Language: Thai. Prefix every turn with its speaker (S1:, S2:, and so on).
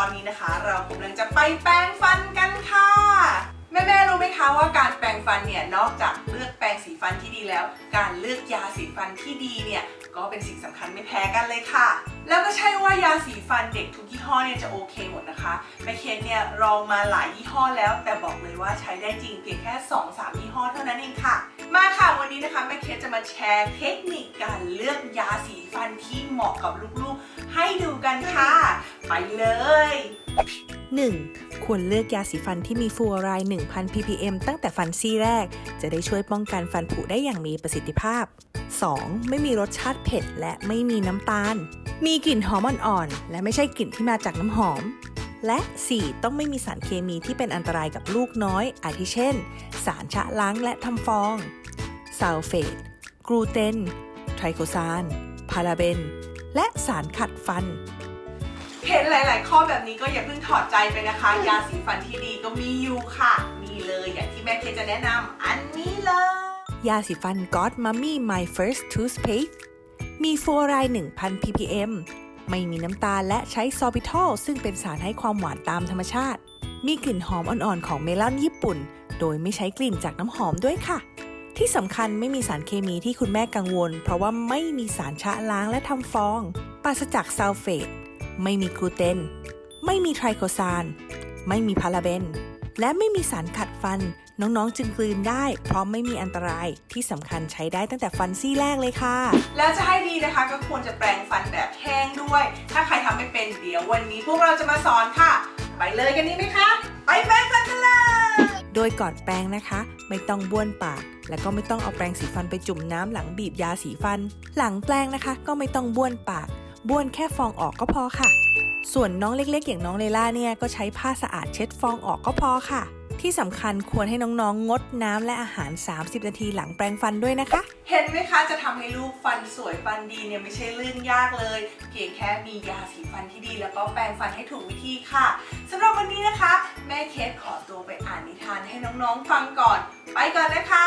S1: อนนี้นะคะเรากำลังจะไปแปรงฟันกันค่ะ แม่ๆรู้ไหมคะว่าการแปรงฟันเนี่ยนอกจากเลือกแปรงสีฟันที่ดีแล้ว การเลือกยาสีฟันที่ดีเนี่ยก็เป็นสิ่งสำคัญไม่แพ้กันเลยค่ะ แล้วก็ใช่ว่ายาสีฟันเด็กทุกยี่ห้อเนี่ยจะโอเคหมดนะคะแม่เคสเนี่ยลองมาหลายยี่ห้อแล้ว แต่บอกเลยว่าใช้ได้จริงเพียงแค่ 2-3 ยี่ห้อเท่านั้นเองค่ะ มาค่ะวันนี้นะคะแม่เคสจะมาแชร์เทคนิคการเลือกยาสีฟันที่เหมาะกับลูกๆ ให้ดูกันค่ะ ไปเลย
S2: 1. ควรเลือกยาสีฟันที่มีฟลูออไรด์ 1,000 ppm ตั้งแต่ฟันซี่แรก จะได้ช่วยป้องกันฟันผุได้อย่างมีประสิทธิภาพ 2. ไม่มีรสชาติเผ็ดและไม่มีน้ำตาล มีกลิ่นหอมอ่อนๆ และไม่ใช่กลิ่นที่มาจากน้ำหอม และ 4. ต้องไม่มีสารเคมีที่เป็นอันตรายกับลูกน้อย อาทิเช่น สารชะล้างและทำฟองซัลเฟตกลูเตน ไทรโคซาน พาราเบน และสารขัดฟัน
S1: เห็นหลาย ๆ ข้อแบบนี้ก็อย่าเพิ่งถอดใจไปนะคะ ยาสีฟันที่ดีก็มีอยู่ค่ะ มีเลยอย่างที่แม่เคจะแนะนำอันนี้เลย
S2: ยาสีฟัน God Mummy My First Toothpaste มีฟลูออไรด์ 1,000 ppm ไม่มีน้ำตาลและใช้ซอบิทอลซึ่งเป็นสารให้ความหวานตามธรรมชาติ มีกลิ่นหอมอ่อนๆของเมลอนญี่ปุ่น โดยไม่ใช้กลิ่นจากน้ำหอมด้วยค่ะ ที่สำคัญไม่มีสารเคมีที่คุณแม่กังวล เพราะว่าไม่มีสารชะล้างและทำฟอง ปราศจากซัลเฟต ไม่มีกลูเตน ไม่มีไทรโคซาน ไม่มีพาราเบน และไม่มีสารขัดฟัน น้องๆ จึงกลืนได้ เพราะไม่มีอันตรายที่สำคัญใช้ได้ตั้งแต่ฟันซี่แรกเลยค่ะ
S1: แล้วจะให้ดีนะคะก็ควรจะแปรงฟันแบบแห้งด้วย ถ้าใครทำไม่เป็นเดี๋ยววันนี้พวกเราจะมาสอนค่ะ ไปเลยกันนี้ไหมคะ ไปแปรงฟันกันเลย
S2: โดยก่อนแปรงนะคะ ไม่ต้องบ้วนปาก และก็ไม่ต้องเอาแปรงสีฟันไปจุ่มน้ำหลังบีบยาสีฟัน หลังแปรงนะคะ ก็ไม่ต้องบ้วนปากบ้วนแค่ฟองออกก็พอค่ะ ส่วนน้องเล็กๆ อย่างน้องเลล่าเนี่ยก็ใช้ผ้าสะอาดเช็ดฟองออกก็พอค่ะ ที่สำคัญควรให้น้องๆ งดน้ำและอาหาร 30 นาทีหลังแปรงฟันด้วยนะคะ
S1: เห็นไหมคะจะทำให้ลูกฟันสวยฟันดีเนี่ยไม่ใช่เรื่องยากเลย เพียงแค่มียาสีฟันที่ดี แล้วก็แปรงฟันให้ถูกวิธีค่ะสำหรับวันนี้นะคะ แม่เคสขอตัวไปอ่านนิทานให้น้องๆ ฟังก่อน ไปก่อนนะคะ